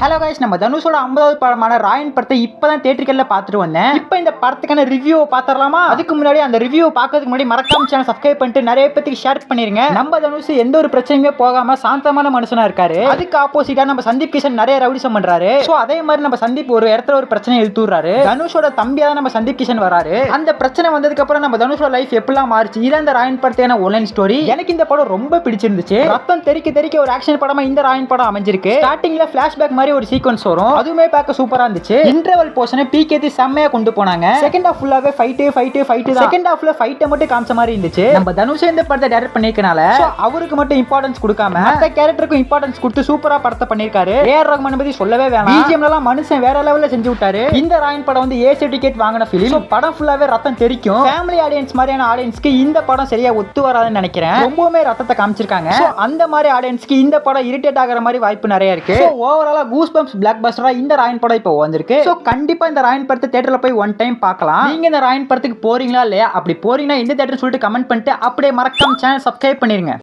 Hello guys நம்ம தனுஷோட ஐம்பதாவது படமான ராயன் படத்தை இப்பதான் தேட்டரிக்கல்ல பார்த்துட்டு வந்தேன். இப்போ இந்த படத்துக்கான ரிவ்யூ பார்த்துடலாமா? அதுக்கு முன்னாடி அந்த ரிவ்யூ பார்க்கறதுக்கு முன்னாடி மறக்காம சேனல் சப்ஸ்கிரைப் பண்ணிட்டு நிறைய பேத்துக்கு ஷேர் பண்ணிருங்க. நம்ம தனுஷ் எந்த ஒரு பிரச்சனையுமே போகாம சாந்தமான மனுஷனா இருக்காரு. அதுக்கு ஆப்போசிட்டா நம்ம சந்தீப் கிஷன் நிறைய ரவுடிசம் பண்றாரு. சோ அதே மாதிரி நம்ம சந்தீப் ஒரு இடத்துல ஒரு பிரச்சனை எழுத்துறாரு தனுஷோட தம்பியா தான் நம்ம சந்தீப் கிஷன் வராரு. அந்த பிரச்சனை வந்ததுக்கு அப்புறம் நம்ம தனுஷோட லைஃப் எப்படிலாம் மாறிச்சு? இதான் இந்த ராயன் படத்துக்கான ஒன்லைன் ஸ்டோரி எனக்கு இந்த படம் ரொம்ப பிடிச்சிருந்துச்சு. ரத்தம் தெறிக்க தெறிக்க ஒரு ஆக்ஷன் படமா இந்த ராயன் படம் அமைஞ்சிருக்கு. ஸ்டார்டிங்ல பிளாஷ்பேக் மாதிரி ஒரு சீக்வன்ஸ் வரும். அதுவுமே பார்க்க சூப்பரா இருந்துச்சு. இன்டர்வல் போர்ஷனை பிகேத்தி செம்மையா கொண்டு போனாங்க. செகண்ட் ஹாஃப் ஃபுல்லாவே ஃபைட்டு ஃபைட்டு ஃபைட்டு செகண்ட் ஹாஃப்ல ஃபைட்டை மட்டும் காமிச்ச மாதிரி இருந்துச்சு. நம்ம தனுஷ் இந்த படத்தை டைரக்ட் பண்ணிருக்கனால அவருக்கு மட்டும் இம்பார்ட்டன்ஸ் கொடுக்காம மத்த கேரக்டருக்கும் இம்பார்ட்டன்ஸ் கொடுத்து சூப்பரா படத்தை பண்ணிருக்காரு. ஏஆர் ரஹ்மான் பத்தி சொல்லவே வேணாம். பிஜிஎம்ல எல்லாம் மனுஷன் வேற லெவல்ல செஞ்சு விட்டாரு. இந்த ராயன் படம் வந்து ஏசி டிக்கெட் வாங்கின ஃபிலிம் படம் ஃபுல்லாவே ரத்தம் தெரிக்கும். ஃபேமிலி ஆடியன்ஸ் மாதிரியான ஆடியன்ஸ்க்கு இந்த படம் சரியா ஒத்து வராதுன்னு நினைக்கிறேன். ரொம்பவுமே ரத்தத்தை காமிச்சிருக்காங்க. அந்த மாதிரி ஆடியன்ஸ்க்கு இந்த படம் இரிட்டேட் ஆகிற மாதிரி வாய்ப்பு நிறைய இருக்கு. ஓவராலா கூஸ் பம்ப்ஸ் பிளாக் பஸ்டரா இந்த ராயன் படம் இப்போ வந்திருக்கு. ஸோ கண்டிப்பா இந்த ராயன் படத்தை தேட்டர்ல போய் ஒன் டைம் பார்க்கலாம். நீங்க இந்த ராயன் படத்துக்கு போறீங்களா இல்லையா? அப்படி போறீங்கன்னா இந்த தேட்டர் சொல்லிட்டு கமெண்ட் பண்ணிட்டு அப்படியே மறக்காம சேனல் சப்ஸ்கிரைப் பண்ணிருங்க.